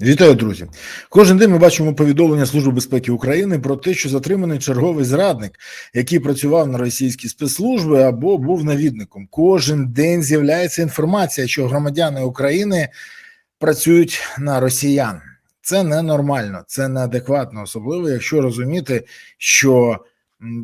Вітаю, друзі. Кожен день ми бачимо повідомлення Служби безпеки України про те, що затриманий черговий зрадник, який працював на російські спецслужби або був навідником. Кожен день з'являється інформація, що громадяни України працюють на росіян. Це ненормально, це неадекватно, особливо якщо розуміти, що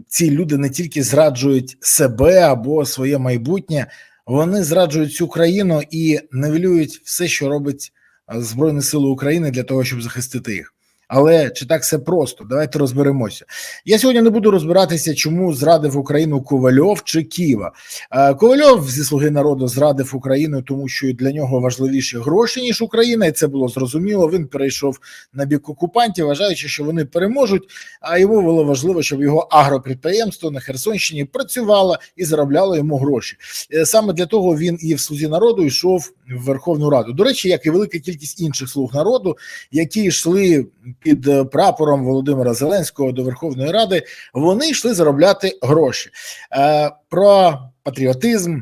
ці люди не тільки зраджують себе або своє майбутнє, вони зраджують цю країну і невелюють все, що робить Збройні Сили України для того, щоб захистити їх. Але чи так все просто? Давайте розберемося. Я сьогодні не буду розбиратися, чому зрадив Україну Ковальов чи Ківа. Е, Ковальов зі слуги народу зрадив Україну, тому що для нього важливіші гроші ніж Україна, і це було зрозуміло. Він перейшов на бік окупантів, вважаючи, що вони переможуть. А йому було важливо, щоб його агропідприємство на Херсонщині працювало і заробляло йому гроші. Е, Саме для того він і в слузі народу йшов в Верховну Раду. До речі, як і велика кількість інших слуг народу, які йшли під е, прапором Володимира Зеленського до Верховної Ради, вони йшли заробляти гроші. Е, Про патріотизм.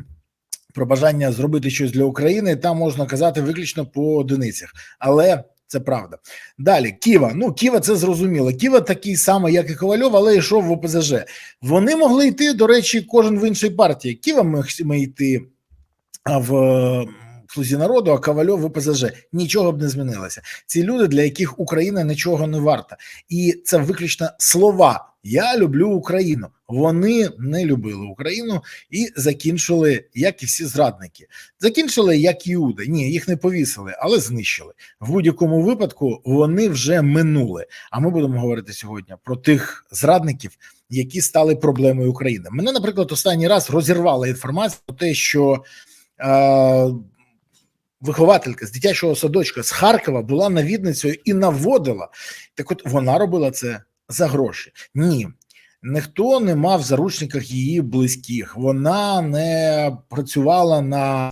Про бажання зробити щось для України там можна казати виключно по одиницях, але це правда. Далі Ківа. Ну Ківа, це зрозуміло. Ківа такий самий, як і Ковальов, але йшов в ОПЗЖ. Вони могли йти, до речі, кожен в іншій партії. Ківа ми йти в слузі народу, а Ковальов в ОПЗЖ. Нічого б не змінилося. Ці люди, для яких Україна нічого не варта, і це виключно слова. Я люблю Україну. Вони не любили Україну і закінчили, як і всі зрадники. Закінчили як Іуда. Ні, їх не повісили, але знищили. В будь-якому випадку вони вже минули. А ми будемо говорити сьогодні про тих зрадників, які стали проблемою України. Мене, наприклад, останній раз розірвала інформація про те, що е, вихователька з дитячого садочка з Харкова була навідницею і наводила. Так, от вона робила це за гроші. Ні. Ніхто не мав в заручниках її близьких. Вона не працювала на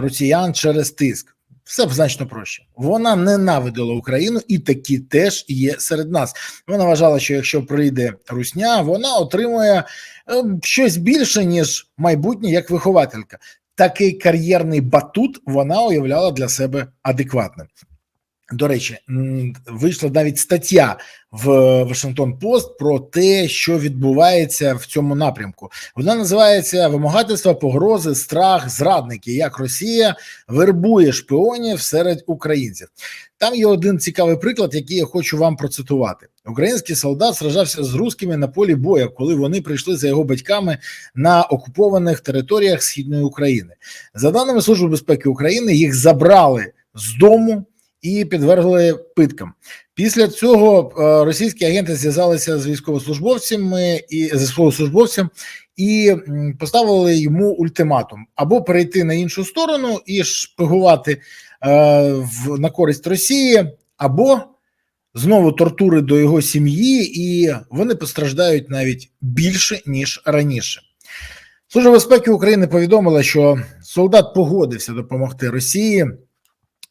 росіян через тиск. Все значно проще. Вона ненавидила Україну, і такі теж є серед нас. Вона вважала, що якщо прийде русня, вона отримує е, щось більше ніж майбутнє як вихователька. Такий кар'єрний батут вона уявляла для себе адекватним. До речі, вийшла навіть стаття в Вашингтон Пост про те, що відбувається в цьому напрямку. Вона називається Вимагательства, погрози, страх, зрадники. Як Росія вербує шпіонів серед українців. Там є один цікавий приклад, який я хочу вам процитувати. Український солдат сражався з русскими на полі бою, коли вони прийшли за його батьками на окупованих територіях східної України. За даними Служби безпеки України, їх забрали з дому і підвергли питкам. Після цього е, російські агенти зв'язалися з військовослужбовцями і з військовослужбовцем і поставили йому ультиматум або перейти на іншу сторону і шпигувати е, в на користь Росії, або знову тортури до його сім'ї, і вони постраждають навіть більше ніж раніше. Служба безпеки України повідомила, що солдат погодився допомогти Росії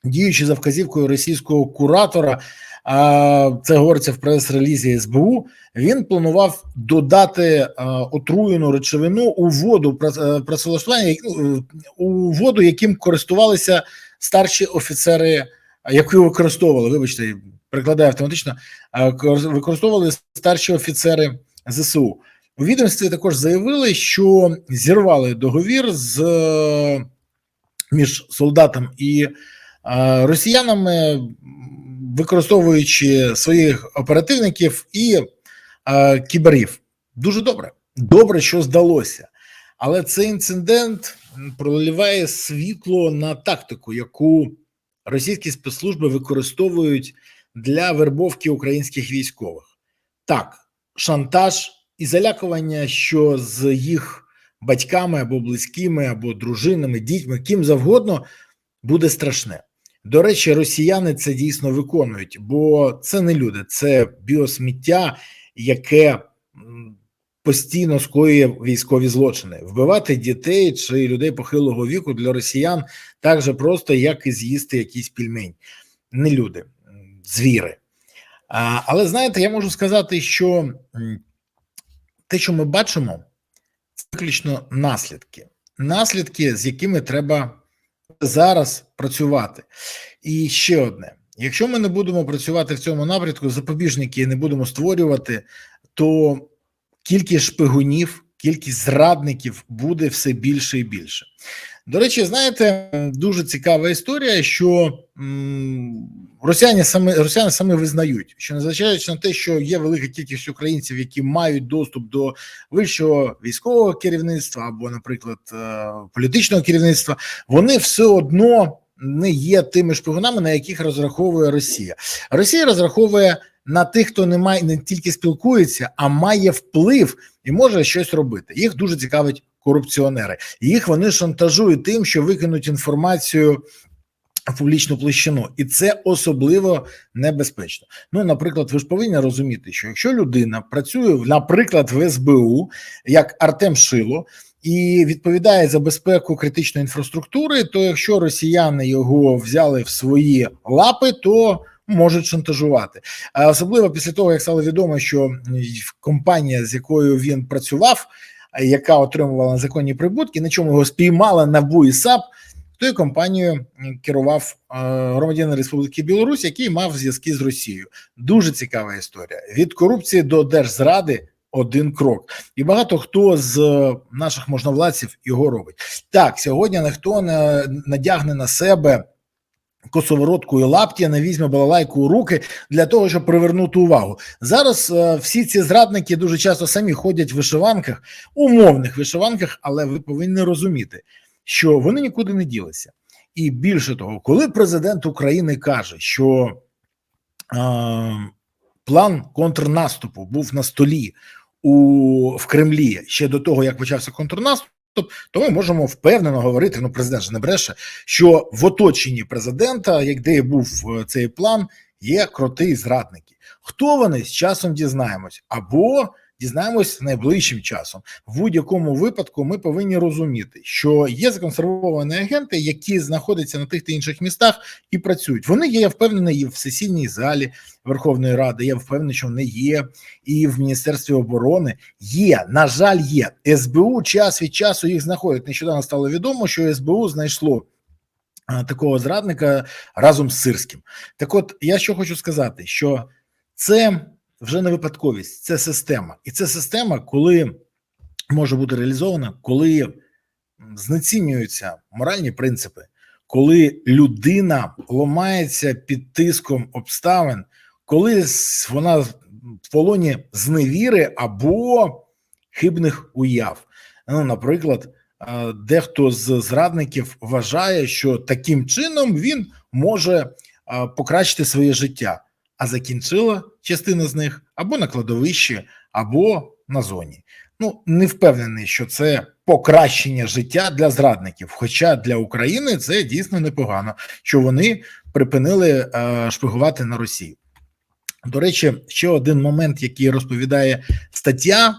діючи за вказівкою російського куратора, це говориться в прес-релізі СБУ. Він планував додати отруєну речовину у воду е, працевлаштування е, у воду, яким користувалися старші офіцери, яку використовували. Вибачте, перекладаю автоматично. Використовували старші офіцери ЗСУ. У відомстві також заявили, що зірвали договір з між солдатом і росіянами, використовуючи своїх оперативників і кіберів. Дуже добре. Добре, що здалося. Але цей інцидент проливає світло на тактику, яку російські спецслужби використовують для вербовки українських військових. Так, шантаж і залякування, що з їх батьками або близькими, або дружинами, дітьми, ким завгодно, буде страшне. До речі, росіяни це дійсно виконують, бо це не люди, це біосміття, яке постійно скоює військові злочини. Вбивати дітей чи людей похилого віку для росіян так же просто, як і з'їсти якийсь пільмень. Не люди, звіри. А, але знаєте, я можу сказати, що те, що ми бачимо, це виключно наслідки. Наслідки, з якими треба зараз працювати. І ще одне: Якщо ми не будемо працювати в цьому напрямку, запобіжники не будемо створювати, то кількість шпигунів, кількість зрадників буде все більше і більше. До речі, знаєте, дуже цікава історія, що росіяни самі росіяни самі визнають, що незважаючи на те, що є велика кількість українців, які мають доступ до вищого військового керівництва або, наприклад, е, політичного керівництва, вони все одно не є тими шпигунами, на яких розраховує Росія. Росія розраховує на тих, хто не має не тільки спілкується, а має вплив і може щось робити. Їх дуже цікавить корупціонери. Їх вони шантажують тим, що викинуть інформацію в публічну площину, і це особливо небезпечно. Ну, наприклад, ви ж повинні розуміти, що якщо людина працює, наприклад, в СБУ, як Артем Шило. І відповідає за безпеку критичної інфраструктури. То якщо росіяни його взяли в свої лапи, то можуть шантажувати. А особливо після того, як стало відомо, що компанія, з якою він працював, яка отримувала незаконні прибутки, на чому його спіймала НАБУ і САП, тою компанією керував громадянин Республіки Білорусь, який мав зв'язки з Росією. Дуже цікава історія від корупції до держзради. Один крок, і багато хто з наших можновладців його робить так. Сьогодні ніхто не надягне на себе косоворотку лапті, не візьме балалайку у руки для того, щоб привернути увагу. Зараз е, всі ці зрадники дуже часто самі ходять в вишиванках, умовних вишиванках, але ви повинні розуміти, що вони нікуди не ділися. І більше того, коли президент України каже, що е, план контрнаступу був на столі у в Кремлі ще до того, як почався контрнаступ. То ми можемо впевнено говорити, ну президент же не бреше, що в оточенні президента, як де був е, цей план, є кроти зрадники. Хто вони з часом дізнаємось, або дізнаємось найближчим часом. В будь-якому випадку ми повинні розуміти, що є законсервовані агенти, які знаходяться на тих та інших містах і працюють. Вони є, я впевнений, і в сесійній залі Верховної Ради. Я впевнений, що вони є, і в Міністерстві оборони є. На жаль, є СБУ. Час від часу їх знаходять. Нещодавно стало відомо, що СБУ знайшло. Такого зрадника разом з Сирським. Так, от я що хочу сказати, що це вже не випадковість, це система, і це система, коли може бути реалізована, коли знецінюються моральні принципи, коли людина ламається під тиском обставин, коли вона в полоні зневіри або хибних уяв. Ну, наприклад, дехто з зрадників вважає, що таким чином він може покращити своє життя а закінчила частина з них або на кладовищі, або на зоні. Ну не впевнений, що це покращення життя для зрадників. Хоча для України це дійсно непогано, що вони припинили е, шпигувати на Росію. До речі, ще один момент, який розповідає стаття е,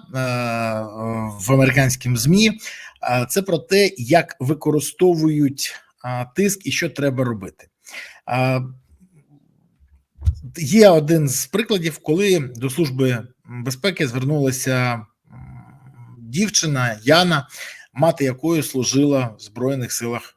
в американському змі, е, це про те, як використовують е, тиск і що треба робити. Е, Є один з прикладів, коли до служби безпеки звернулася дівчина Яна, мати якої служила в Збройних силах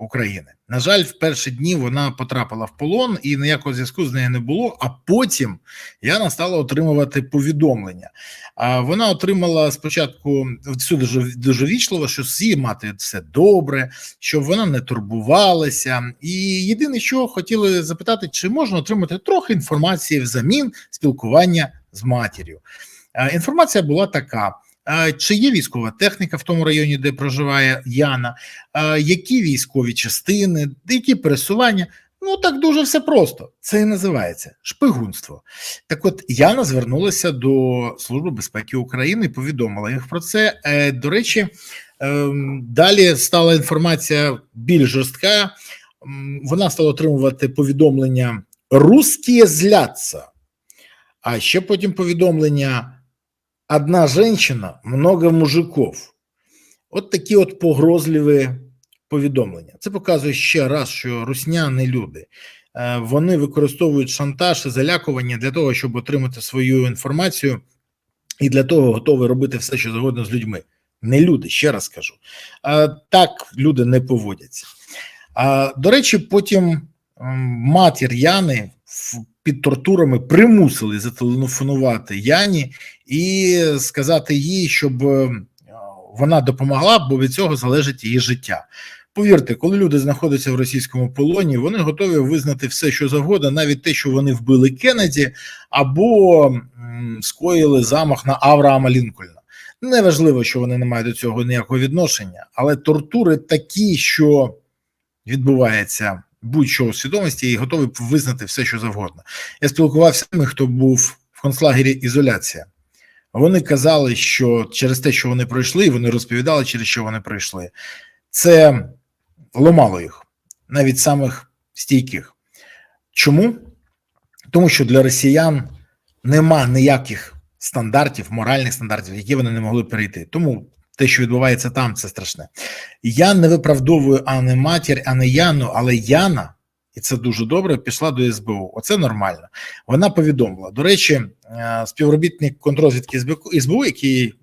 України. На жаль, в перші дні вона потрапила в полон і ніякого зв'язку з нею не було. А потім Яна стала отримувати повідомлення. А вона отримала спочатку всю дуже дуже вічливо, що всі мати все добре, щоб вона не турбувалася. І єдине, що хотіли запитати, чи можна отримати трохи інформації взамін спілкування з матір'ю. Інформація була така. Чи є військова техніка в тому районі, де проживає Яна? Які військові частини, які пересування? Ну так дуже все просто. Це і називається шпигунство. Так, от Яна звернулася до Служби безпеки України і повідомила їх про це. Е, до речі, ем, далі стала інформація більш жорстка. Вона стала отримувати повідомлення «Русські зляться», а ще потім повідомлення одна женщина, много мужиков. От такі от погрозливі повідомлення. Це показує ще раз, що русня не люди. Е, вони використовують шантаж і залякування для того, щоб отримати свою інформацію, і для того готові робити все, що завгодно з людьми. Не люди, ще раз кажу. Так люди не поводяться. До речі, потім матір Яни під тортурами примусили зателефонувати Яні і сказати їй, щоб е, вона допомогла, бо від цього залежить її життя. Повірте, коли люди знаходяться в російському полоні, вони готові визнати все, що завгодно, навіть те, що вони вбили Кеннеді або скоїли замах на Авраама Лінкольна. Неважливо, що вони не мають до цього ніякого відношення, але тортури такі, що відбувається будь-що свідомості, і готові визнати все, що завгодно. Я спілкувався з тими, хто був в концлагері ізоляція. Вони казали, що через те, що вони пройшли, вони розповідали, через що вони пройшли, це ломало їх, навіть самих стійких. Чому? Тому що для росіян нема ніяких стандартів, моральних стандартів, які вони не могли перейти. Тому те, що відбувається там, це страшне. Я не виправдовую ані матір, ані Яну, але Яна, і це дуже добре, пішла до СБУ. Оце нормально. Вона повідомила. До речі, е, співробітник контрозвідки СБУ, який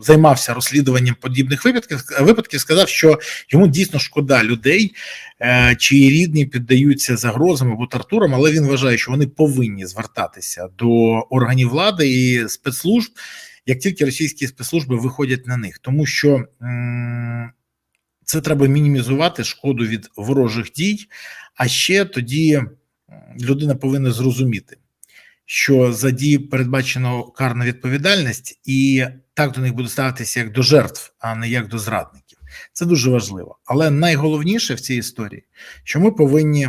займався розслідуванням подібних випадків, випадків, сказав, що йому дійсно шкода людей, е, чиї рідні піддаються загрозам або тортурам, але він вважає, що вони повинні звертатися до органів влади і спецслужб, як тільки російські спецслужби виходять на них, тому що це треба мінімізувати шкоду від ворожих дій. А ще тоді людина повинна зрозуміти, що за дії передбачено карна відповідальність, і так до них буде ставитися як до жертв, а не як до зрадників. Це дуже важливо. Але найголовніше в цій історії, що ми повинні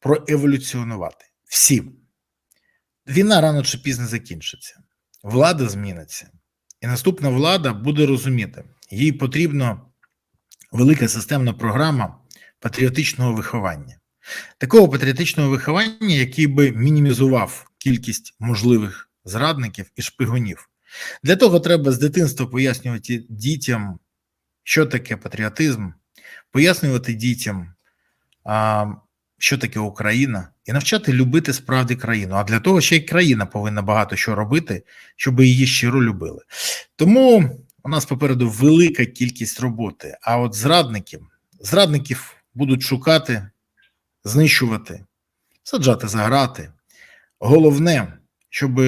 проеволюціонувати всі. Війна рано чи пізно закінчиться, влада зміниться, і наступна влада буде розуміти, їй потрібна велика системна програма патріотичного виховання, такого патріотичного виховання, який би мінімізував кількість можливих зрадників і шпигунів. Для того треба з дитинства пояснювати дітям, що таке патріотизм, пояснювати дітям, що таке Україна, і навчати любити справді країну. А для того ще й країна повинна багато що робити, щоб її щиро любили. Тому у нас попереду велика кількість роботи. А от зрадників, зрадників будуть шукати, знищувати, саджати за грати. Головне, щоб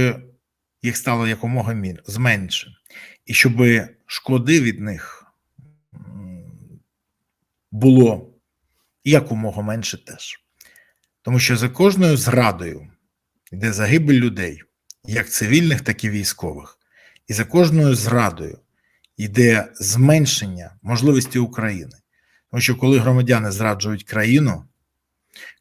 їх стало якомога зменше, і щоб шкоди від них було якомога менше теж. Тому що за кожною зрадою йде загибель людей, як цивільних, так і військових. І за кожною зрадою йде зменшення можливості України. Тому що коли громадяни зраджують країну,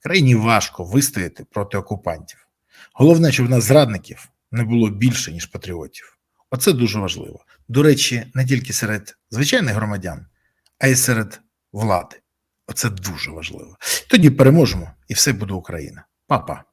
країні важко вистояти проти окупантів. Головне, щоб в нас зрадників не було більше, ніж патріотів. Оце дуже важливо. До речі, не тільки серед звичайних громадян, а й серед влади. Оце дуже важливо. Тоді переможемо, і все буде Україна. Па-па.